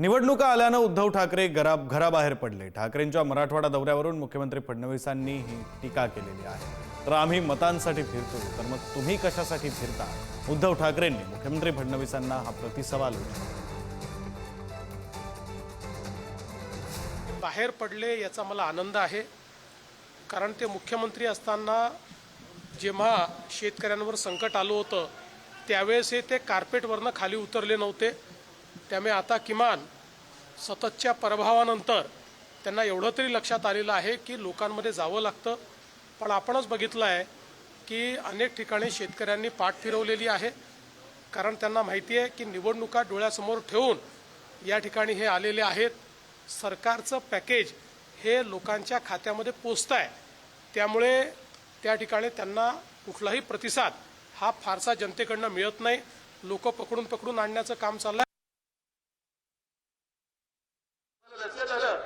निवडणुका आल्यानं उद्धव ठाकरे घरा घराबाहेर पडले. ठाकरेंच्या मराठवाडा दौऱ्यावरून मुख्यमंत्री फडणवीसांनी ही टीका केलेली आहे. तर आम्ही मतांसाठी फिरतो तर मग तुम्ही कशासाठी फिरता? उद्धव ठाकरेंनी मुख्यमंत्री फडणवीसांना हा प्रतिसवाल विचारला बाहेर पडले याचा मला आनंद आहे. कारण ते मुख्यमंत्री असताना जेव्हा शेतकऱ्यांवर संकट आलं होतं त्यावेळेस हे ते कार्पेटवरनं खाली उतरले नव्हते. त्यामुळे आता किमान सततच्या प्रभावानंतर त्यांना एवढं तरी लक्षात आलेलं आहे की लोकांमध्ये जावं लागतं. पण आपणच बघितलं आहे की अनेक ठिकाणी शेतकऱ्यांनी पाठ फिरवलेली आहे. कारण त्यांना माहिती आहे की निवडणुका डोळ्यासमोर ठेवून या ठिकाणी हे आलेले आहेत. सरकारचं पॅकेज हे लोकांच्या खात्यामध्ये पोचतं आहे त्यामुळे त्या ठिकाणी त्यांना कुठलाही प्रतिसाद हा फारसा जनतेकडनं मिळत नाही. लोक पकडून पकडून आणण्याचं काम चाललंय. लक्षात आलं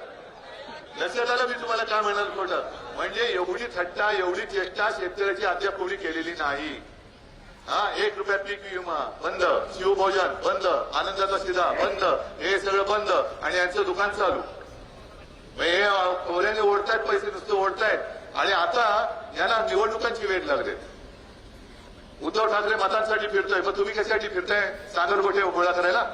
लक्षात आलं मी तुम्हाला काय म्हणाल खोटं? म्हणजे एवढी थट्टा एवढी चेष्टा शेतकऱ्याची अद्याप कोणी केलेली नाही. हा एक रुपया पीक विमा बंद. शिवभोजन बंद. आनंदाचा शिदा बंद. हे सगळं बंद. आणि यांचं दुकान चालू. मग हे कोऱ्याने ओढतायत पैसे नुसते ओढतायत. आणि आता यांना निवडणुकांची वेळ लागले. उद्धव ठाकरे मतांसाठी फिरतोय. मग तुम्ही कशासाठी फिरताय? सागर गोठे गोळा करायला?